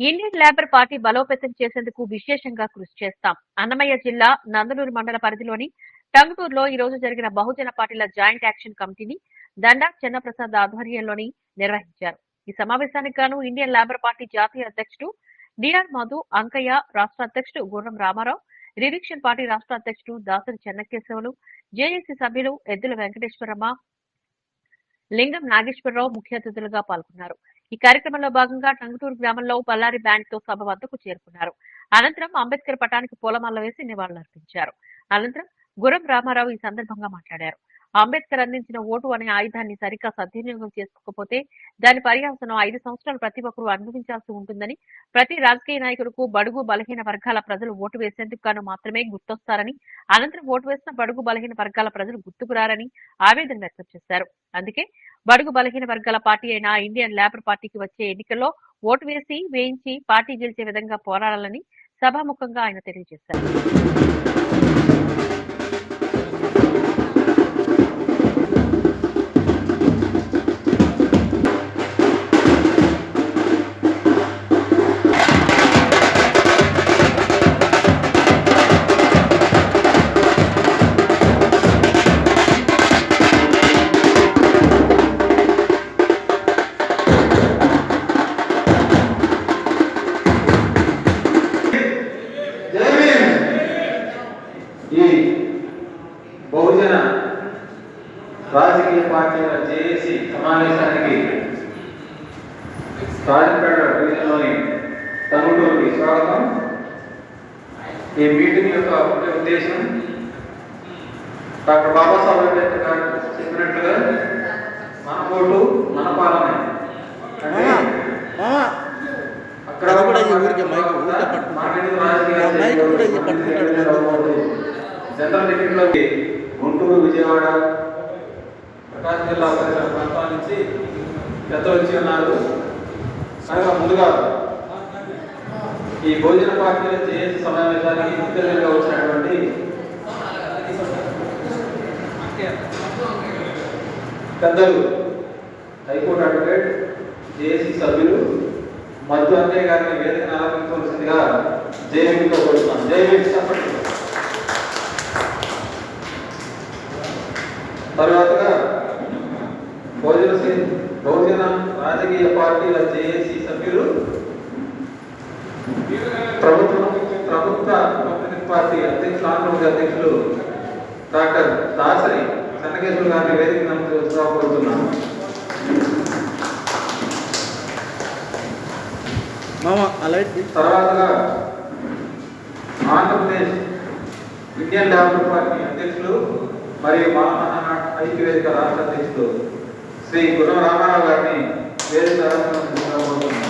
Indian labour party బలోపేతం చేసేందుకు విశేషంగా కృషి చేస్తాం. అన్నమయ్య జిల్లా నందలూరు మండల పరిధిలోని టంగుటూరులో ఈ రోజు జరిగిన బహుజన పార్టీల జాయింట్ యాక్షన్ కమిటీని దండా చెన్నప్రసాద్ ఆధ్వర్యంలోని నిర్వహించారు. ఈ సమావేశానికి గాను ఇండియన్ లేబర్ పార్టీ జాతీయ అధ్యక్షుడు డిఆర్ మధు అంకయ్య రాష్ట్ర అధ్యక్షుడు గుర్రం రామారావు రిడిక్షన్ పార్టీ రాష్ట్ర అధ్యక్షుడు దాసరి చెన్నకేశవులు జేఏసీ సభ్యులు ఎద్దుల వెంకటేశ్వరమ్మ లింగం నాగేశ్వరరావు ముఖ్య అతిథులుగా పాల్గొన్నారు. ఈ కార్యక్రమంలో భాగంగా టంగుటూరు గ్రామంలో బల్లారి బ్యాండ్తో సభ వద్దకు చేరుకున్నారు. అనంతరం అంబేద్కర్ పటానికి పూలమాల వేసి నివాళులర్పించారు. అనంతరం గురం రామారావు ఈ సందర్భంగా మాట్లాడారు. అంబేద్కర్ అందించిన ఓటు అనే ఆయుధాన్ని సరిగ్గా సద్వినియోగం చేసుకోకపోతే దాని పర్యావసనం ఐదు సంవత్సరాలు ప్రతి ఒక్కరూ అనుభవించాల్సి ఉంటుందని ప్రతి రాజకీయ నాయకులకు బడుగు బలహీన వర్గాల ప్రజలు ఓటు వేసేందుకు గాను మాత్రమే గుర్తొస్తారని అనంతరం ఓటు వేసిన బడుగు బలహీన వర్గాల ప్రజలు గుర్తుకురారని ఆవేదన వ్యక్తం చేశారు. అందుకే బడుగు బలహీన వర్గాల పార్టీ అయిన ఇండియన్ లేబర్ పార్టీకి వచ్చే ఎన్నికల్లో ఓటు వేసి వేయించి పార్టీ గెలిచే విధంగా పోరాడాలని సభాముఖంగా ఆయన తెలియజేశారు. బహుజన రాజకీయ పార్టీల జేఏసీ సమావేశానికి రాజపేట డివిజన్లోని తమిళూరుకి స్వాగతం ఈ మీటింగ్ యొక్క ముఖ్య ఉద్దేశం డాక్టర్ బాబాసాహెబ్ అంబేద్కర్ గారు చెప్పినట్లుగా మన ఓటు మన పాలన అక్కడ అది కూడా ఈ ఊరికే మైక్ ఊరికే పట్టుకుంటాడు. మాట్లాడిన రాజకీయాలు ఆ మైక్ కూడా ఈ పట్టుకుంటాడు. జనరల్ టికెట్లోకి గుంటూరు విజయవాడ ప్రకాశం జిల్లా పరిసర ప్రాంతాల నుంచి పెద్దలు వచ్చి ఉన్నారు. కనుక ముందుగా ఈ భోజన పార్టీల చేసి సమావేశానికి ముఖ్యంగా వచ్చినటువంటి పెద్దలు హైకోర్టు అడ్వకేట్ జేఏసీ సభ్యులు మధ్య అంతే గారిని వేదికను ఆరంభించవలసిందిగా జేవీతో కోరుతున్నాను జేవీ చెప్పండి. తర్వాతగా బహుజన సే- బహుజన రాజకీయ పార్టీల జేఏసీ సభ్యులు ప్రభుత్వం ప్రభుత్వ రిపబ్లికన్ పార్టీ అధ్యక్షులు ఆంధ్రప్రదేశ్ అధ్యక్షులు డాక్టర్ దాసరి చెన్నకేశ్వర గారిని వేదిక నమ్మకం తీ. తర్వాతగా ఆంధ్రప్రదేశ్ ఇండియన్ డెవలప్మెంట్ పార్టీ అధ్యక్షులు మరియు ఐక్యవేదిక రాష్ట్ర అధ్యక్షులు శ్రీ గుర్రం రామారావు గారిని వేదిక ఆరంభించవలసిందిగా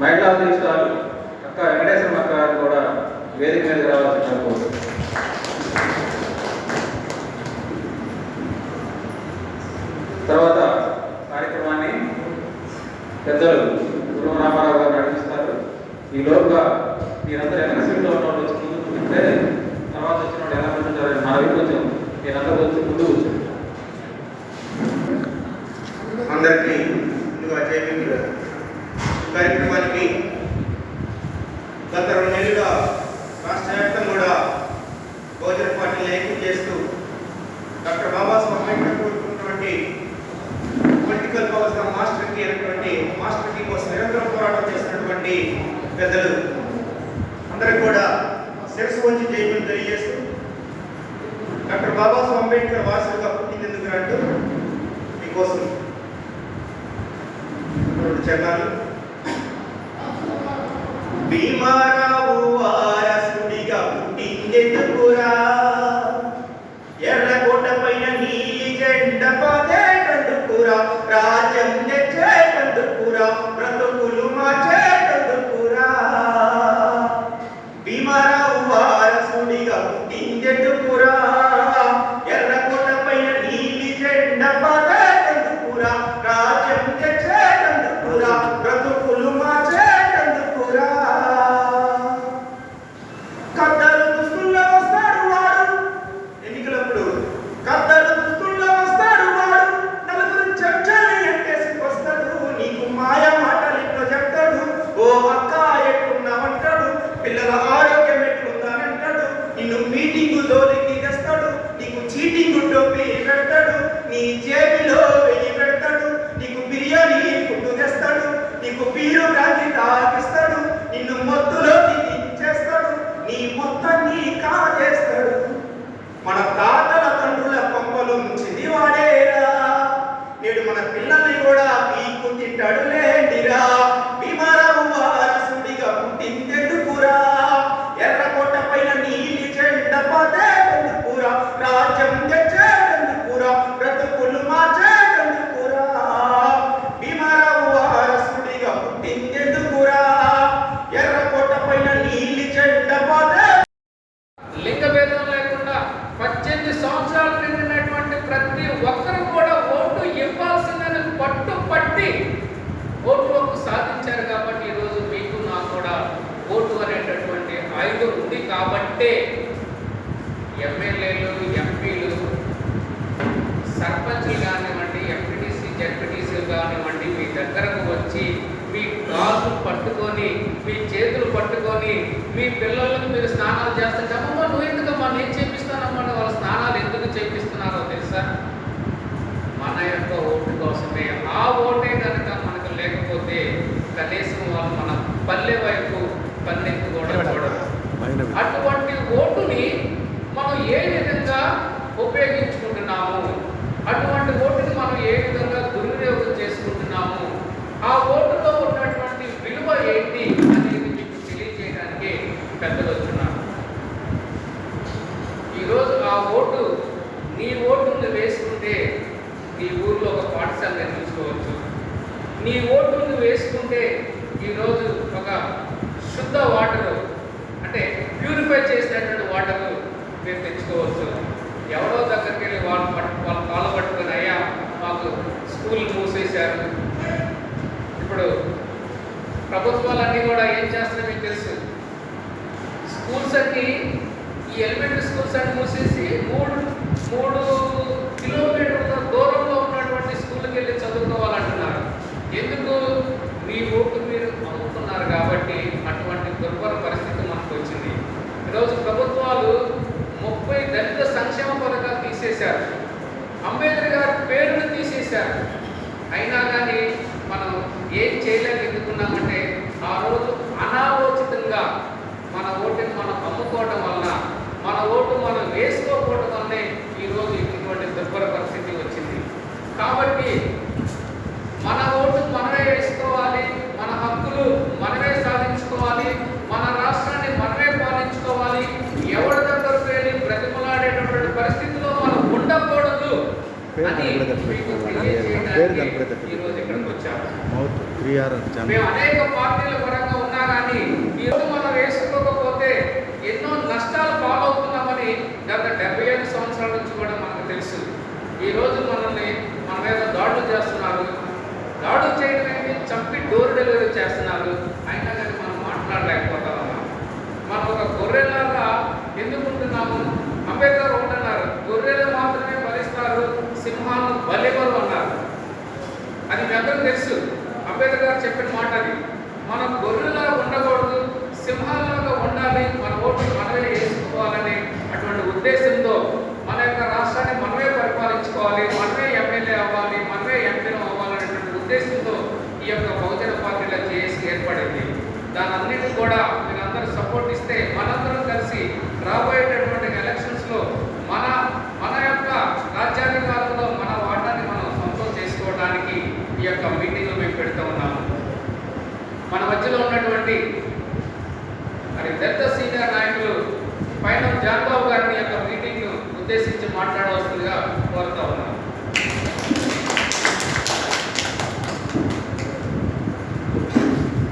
మహిళా అధ్యక్షురాలు అక్క వెంకటేశ్వర అక్క గారు కూడా వేదిక మీద రావాల్సి కోరు తర్వాత కార్యక్రమాన్ని పెద్దలు గురువు రామారావు గారు నడిపిస్తారు. ఈ లోపుగా మీరందరూ ఎక్కడ సీట్లో ఉన్న వాళ్ళు వచ్చి ముందు తర్వాత వచ్చిన వాళ్ళు ఎలా కూర్చుంటారని మనవి కొంచెం మీరందరూ వచ్చి ముందు కూర్చోండి అందరికీ ముందుగా జయమిత్రులు కార్యక్రమానికి గత రెండు నెలలుగా రాష్ట్ర వ్యాప్తంగా కూడా భోజన పార్టీలు ఐక్యం చేస్తూ డాక్టర్ బాబాసాహెబ్ అంబేద్కర్ కోరుకున్నటువంటి పొలిటికల్ పవర్స్ మాస్టర్ కీ అనేటువంటి మాస్టర్ కీ కోసం నిరంతరం పోరాటం చేస్తున్నటువంటి పెద్దలు. అందరికి కూడా శిరస్సు వంచి జయమని తెలియజేస్తూ డాక్టర్ బాబాసాహెబ్ అంబేద్కర్ వారసులుగా పుట్టిందెందుకు అంటూ మీకోసం రెండు చరణాలు. భీమారావు నీ జేబులో వెయ్యి పెడతాడు నీకు బిర్యానీ ఫుడ్ తెస్తాడు నీకు బీరు గాంధీ తాగిస్తాడు నిన్ను మొత్తులోకి దించేస్తాడు నీ మొత్తాన్ని కాజేస్తాడు. మన తాతల తండ్రుల పంపలు ముంచింది వాడేరా నేడు మన పిల్లల్ని కూడా పీకు తింటాడు లేండిరా భీమారావు వారసుడిగా పుట్టిందెందుకురా ఎర్రకోట పైన నీలి చెండ పదేందుకురా రాజ్యం తెచ్చేందుకురా బ్రతుకులు మార్చేందుకురా భీమారావు వారసుడిగా పుట్టిందెందుకురా ఎర్రకోట పైన నీలి చెండ పదే లింగ భేదం లేకుండా పద్దెనిమిది సంవత్సరాలు నిండినటువంటి ప్రతి ఒక్కరు కూడా ఓటు ఇవ్వాల్సిందని పట్టు పట్టి ఓటు హక్కు సాధించారు కాబట్టి ఈరోజు మీకు నాకు కూడా ఓటు అనేటటువంటి ఆయుధం ఉంది కాబట్టే ఎమ్మెల్యేలు ఎంపీలు సర్పంచ్లు కానివ్వండి ఎంపీటీసీ జడ్పీటీసీలు కానివ్వండి మీ దగ్గరకు వచ్చి మీ కాళ్ళు పట్టుకొని మీ చేతులు పట్టుకొని మీ పిల్లలకు మీరు స్నానాలు చేస్తే చెప్పమ్మా నువ్వు ఎందుకమ్మా? నేను చేపిస్తానమ్మా వాళ్ళ స్నానాలు ఎందుకు చెప్పి తెలుసా మన యొక్క ఓటు కోసమే ఆ ఓటే కనుక మనకు లేకపోతే కనీసం వాళ్ళు మన పల్లె వైపు పల్లెకు కూడా చూడరు అటువంటి ఓటుని మనం ఏ విధంగా ఉపయోగించుకుంటున్నాము అటువంటి ఓటుని మనం ఏ విధంగా దుర్వినియోగం చేసుకుంటున్నాము ఆ ఓటులో ఉన్నటువంటి విలువ ఏంటి అనేది మీకు తెలియజేయడానికి పెద్దలు వచ్చున్నారు ఈరోజు ఆ ఓటు నీ ఓటు నువ్వు వేసుకుంటే నీ ఊర్లో ఒక పాఠశాల నిర్మించుకోవచ్చు నీ ఓటు నువ్వు వేసుకుంటే ఈరోజు ఒక శుద్ధ వాటర్. అంటే ప్యూరిఫై చేసినటువంటి వాటర్ మీరు తెచ్చుకోవచ్చు. ఎవరో దగ్గరికి వెళ్ళి వాళ్ళు పట్టు వాళ్ళు కాళ్ళు పట్టుకుని అయ్యా మాకు స్కూల్ మూసేశారు. ఇప్పుడు ప్రభుత్వాలన్నీ కూడా ఏం చేస్తున్నాయి మీకు తెలుసు. స్కూల్స్ అన్ని ఈ ఎలిమెంటరీ స్కూల్స్ అన్ని మూసేసి మూడు మూడు కిలోమీటర్ల దూరంలో ఉన్నటువంటి స్కూల్కి వెళ్ళి చదువుకోవాలంటున్నారు. ఎందుకు? మీ ఓటు మీరు అమ్ముతున్నారు కాబట్టి దుర్భర పరిస్థితి మనకు వచ్చింది. ఈరోజు ప్రభుత్వాలు ముప్పై దళిత సంక్షేమ పథకాలు తీసేశారు. అంబేద్కర్ గారి పేరును తీసేశారు. అయినా కానీ మనం ఏం చేయలేక ఎందుకున్నామంటే ఆ రోజు అనాలోచితంగా మన ఓటుని మనం అమ్ముకోవడం వలన మన ఓటు మనం వేసుకోకపోవడం వల్లనే ఈరోజు ఇటువంటి దుర్భర పరిస్థితి వచ్చింది. కాబట్టి మన ఓటు మనమే వేసుకోవాలి మన హక్కులు మనమే సాధించుకోవాలి మన రాష్ట్రాన్ని మనమే పాలించుకోవాలి ఎవరి దగ్గరకు వెళ్ళి బ్రతిమలాడేటటువంటి పరిస్థితిలో మనం ఉండకూడదు పేరు అని కనపడేటట్టు పెట్టుకోవాలి. పేరు కనపడేటట్టు మౌత్ త్రీ ఆర్ అని మేము అనేక పార్టీల పరంగా ఉన్నా కానీ ఈరోజు మనం వేసుకోకపోతే ఎన్నో నష్టాలు పాలవుతున్నామని గత డెబ్బై ఐదు సంవత్సరాల నుంచి కూడా మనకు తెలుసు ఈ రోజు మనల్ని మన మీద దాడులు చేస్తున్నారు దాడులు చేయడం ఏంటి చంపి డోర్ డెలివరీ చేస్తున్నారు అయినా కానీ మనం మాట్లాడలేకపోతా ఉన్నాం మనం ఒక గొర్రెలాగా ఎందుకు ఉంటున్నాము అంబేద్కర్ ఉంటున్నారు గొర్రెలు మాత్రమే బలిస్తారు సింహాలు బలివరు అన్నారు అది మీ అందరికీ తెలుసు అంబేద్కర్ గారు చెప్పిన మాట అది. మనం గొర్రెలా ఉండకూడదు సింహాలుగా ఉండాలి మన ఓటు మనమే వేసుకోవాలని అటువంటి ఉద్దేశంతో మన యొక్క రాష్ట్రాన్ని మనమే పరిపాలించుకోవాలి మనమే ఎమ్మెల్యే అవ్వాలి మనమే ఎంపీలు అవ్వాలనేటువంటి ఉద్దేశంతో ఈ యొక్క బహుజన పార్టీలో చేసి ఏర్పడింది. దాని అన్నిటి కూడా మీరందరూ సపోర్ట్ ఇస్తే మనందరం కలిసి రాబోయేటటువంటి ఎలక్షన్స్లో మన మన యొక్క రాజ్యాంగ కాలంలో మన వాటాన్ని మనం సొంతం చేసుకోవడానికి ఈ యొక్క మీటింగ్ మన మధ్యలో ఉన్నటువంటి మరి పెద్ద సీనియర్ నాయకులు పైన జాన్బాబు గారిని యొక్క మీటింగ్ ఉద్దేశించి మాట్లాడవలసిందిగా కోరుతా ఉన్నాను.